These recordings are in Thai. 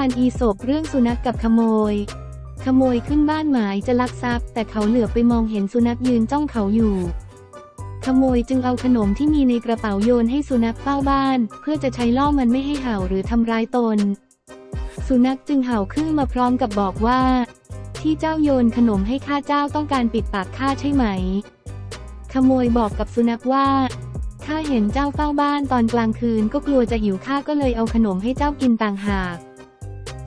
านอีสบเรื่องสุนัขกกับขโมย ขโมยขึ้นบ้านหมายจะลักทรัพย์ แต่เขาเหลือไปมองเห็นสุนัขยืนจ้องเขาอยู่ ขโมยจึงเอาขนมที่มีในกระเป๋าโยนให้สุนัขเฝ้าบ้าน เพื่อจะใช้ล่อมันไม่ให้เห่าหรือทำร้ายตน สุนัขจึงเห่าขึ้นมาพร้อมกับบอกว่า ที่เจ้าโยนขนมให้ข้าเจ้าต้องการปิดปากข้าใช่ไหม ขโมยบอกกับสุนัขว่าข้าเห็นเจ้าเฝ้าบ้านตอนกลางคืนก็กลัวจะหิวข้าก็เลยเอาขนมให้เจ้ากินต่างหาก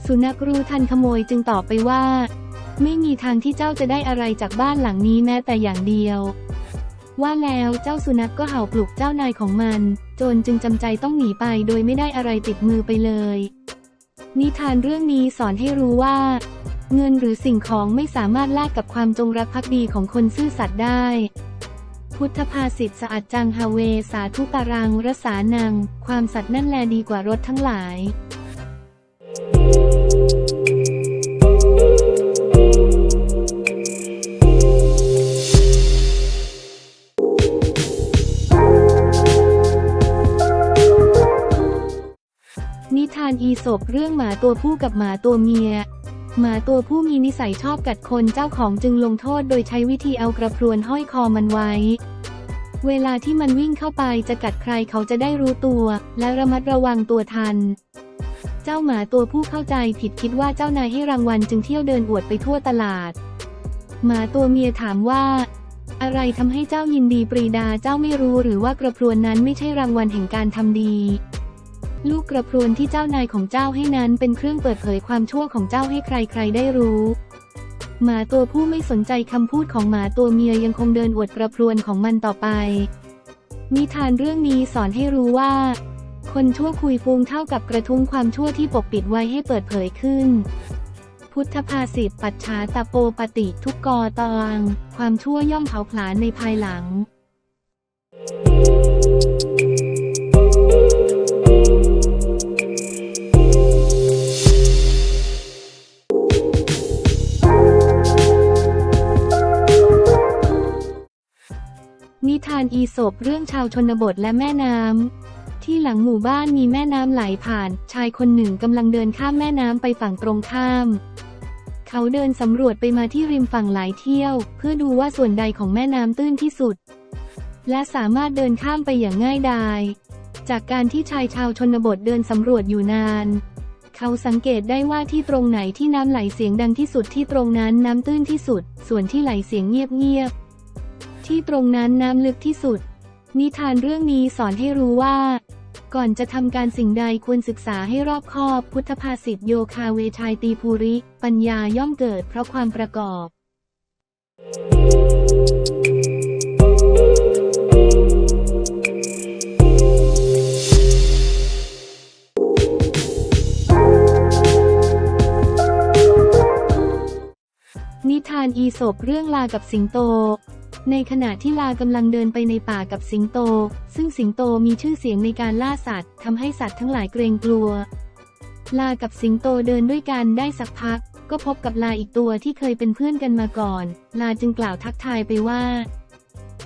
สุนัขรู้ทันขโมยจึงตอบไปว่า ไม่มีทางที่เจ้าจะได้อะไรจากบ้านหลังนี้แม้แต่อย่างเดียว ว่าแล้วเจ้าสุนัขก็เห่าปลุกเจ้านายของมัน โจรจึงจำใจต้องหนีไปโดยไม่ได้อะไรติดมือไปเลย นิทานเรื่องนี้สอนให้รู้ว่า เงินหรือสิ่งของไม่สามารถแลกกับความจงรักภักดีของคนซื่อสัตย์ได้ พุทธภาษิตสะอาดจังฮาเว สาธุการังรสานัง ความสัตย์นั่นแลดีกว่ารถทั้งหลาย นิทานอีสบเรื่องหมาตัวผู้กับหมาตัวเมีย หมาตัวผู้มีนิสัยชอบกัดคนเจ้าของจึงลงโทษโดยใช้วิธีเอากระพรวนห้อยคอมันไว้ เวลาที่มันวิ่งเข้าไปจะกัดใครเขาจะได้รู้ตัว และระมัดระวังตัวทัน เจ้าหมาตัวผู้เข้าใจผิดคิดว่าเจ้านายให้รางวัลจึงเที่ยวเดินอวดไปทั่วตลาด หมาตัวเมียถามว่า อะไรทำให้เจ้ายินดีปรีดาเจ้าไม่รู้หรือว่ากระพรวนนั้นไม่ใช่รางวัลแห่งการทำดี ลูกกระพรวนที่เจ้านายของเจ้าให้นั้นเป็นเครื่องเปิดเผยความชั่วของเจ้าให้ใครๆได้รู้ หมาตัวผู้ไม่สนใจคำพูดของหมาตัวเมียยังคงเดินอวดกระพรวนของมันต่อไป นิทานเรื่องนี้สอนให้รู้ว่า คนชั่วคุยฟูงเท่ากับกระทุ้งความชั่วที่ปกปิดไว้ให้เปิดเผยขึ้น พุทธภาษิตปัจฉาตะโปปติทุกกอตางความชั่วย่อมเผาผลาญในภายหลัง นิทานอีสบเรื่องชาวชนบทและแม่น้ำ ที่หลังหมู่บ้านมีแม่น้ำไหลผ่าน ชายคนหนึ่งกำลังเดินข้ามแม่น้ำไปฝั่งตรงข้าม เขาเดินสำรวจไปมาที่ริมฝั่งหลายเที่ยว เพื่อดูว่าส่วนใดของแม่น้ำตื้นที่สุด และสามารถเดินข้ามไปอย่างง่ายดาย จากการที่ชายชาวชนบทเดินสำรวจอยู่นาน เขาสังเกตได้ว่าที่ตรงไหนที่น้ำไหลเสียงดังที่สุดที่ตรงนั้นน้ำตื้นที่สุด ส่วนที่ไหลเสียงเงียบๆ ที่ตรงนั้นน้ำลึกที่สุด นิทานเรื่องนี้สอนให้รู้ว่า ก่อนจะทำการสิ่งใดควรศึกษาให้รอบคอบ พุทธภาษิตโยคาเวชายตีภูริ ปัญญาย่อมเกิดเพราะความประกอบ นิทานอีสบเรื่องลากับสิงโต ในขณะที่ลากำลังเดินไปในป่ากับสิงโต ซึ่งสิงโตมีชื่อเสียงในการล่าสัตว์ทำให้สัตว์ทั้งหลายเกรงกลัว ลากับสิงโตเดินด้วยกันได้สักพัก ก็พบกับลาอีกตัวที่เคยเป็นเพื่อนกันมาก่อน ลาจึงกล่าวทักทายไปว่า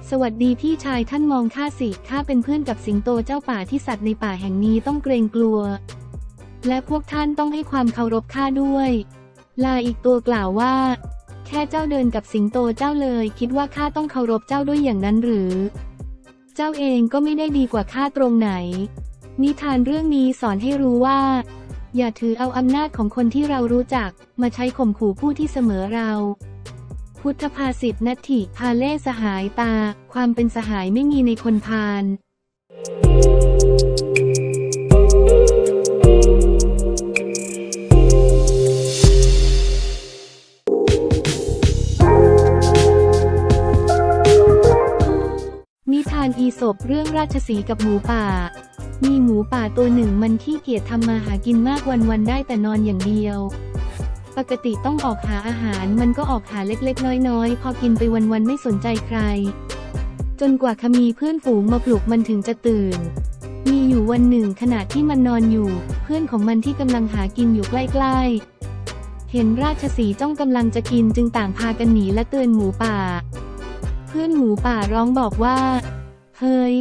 สวัสดีพี่ชายท่านมองข้าสิข้าเป็นเพื่อนกับสิงโตเจ้าป่าที่สัตว์ในป่าแห่งนี้ต้องเกรงกลัว และพวกท่านต้องให้ความเคารพข้าด้วย ลาอีกตัวกล่าวว่า แค่เจ้าเดินกับสิงโตเจ้าเลย คิดว่าข้าต้องเคารพเจ้าด้วยอย่างนั้นหรือ เจ้าเองก็ไม่ได้ดีกว่าข้าตรงไหน นิทานเรื่องนี้สอนให้รู้ว่า อย่าถือเอาอำนาจของคนที่เรารู้จัก มาใช้ข่มขู่ผู้ที่เสมอเรา พุทธภาษิตนัตถิพาเล่สหายตา ความเป็นสหายไม่มีในคนพาลนิทานอีสบเรื่องราชสีกับหมูป่า มีหมูป่าตัวหนึ่งมันขี้เกียจทำมาหากินมากวันๆได้แต่นอนอย่างเดียว ปกติต้องออกหาอาหารมันก็ออกหาเล็กๆ น้อยๆ พอกินไปวันๆ ไม่สนใจใคร จนกว่าขมีเพื่อนฝูงมาปลุกมันถึงจะตื่น มีอยู่วันหนึ่งขณะที่มันนอนอยู่ เพื่อนของมันที่กำลังหากินอยู่ใกล้ๆ เห็นราชสีจ้องกำลังจะกินจึงต่างพากันหนีและเตือนหมูป่า เพื่อนหมูป่าร้องบอกว่า เฮ้ย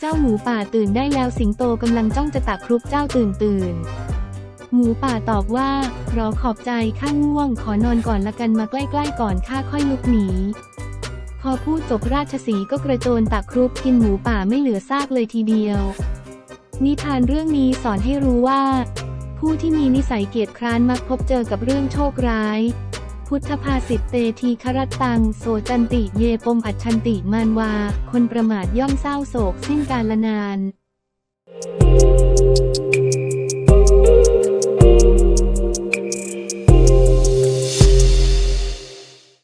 เจ้าหมูป่าตื่นได้แล้วสิงโตกำลังจ้องจะตักครุบเจ้าตื่นตื่น หมูป่าตอบว่า รอขอบใจข้าง่วง ขอนอนก่อนละกันมาใกล้ๆก่อนข้าค่อยลุกหนี พอพูดจบราชสีก็กระโจนตักครุบกินหมูป่าไม่เหลือซากเลยทีเดียว นิทานเรื่องนี้สอนให้รู้ว่า ผู้ที่มีนิสัยเกียจคร้านมักพบเจอกับเรื่องโชคร้าย พุทธภาษิตเตทีครตตัง โสจันติเยปมอัจฉันติมานวา คนประมาทย่อมเศร้าโศกสิ้นกาลนาน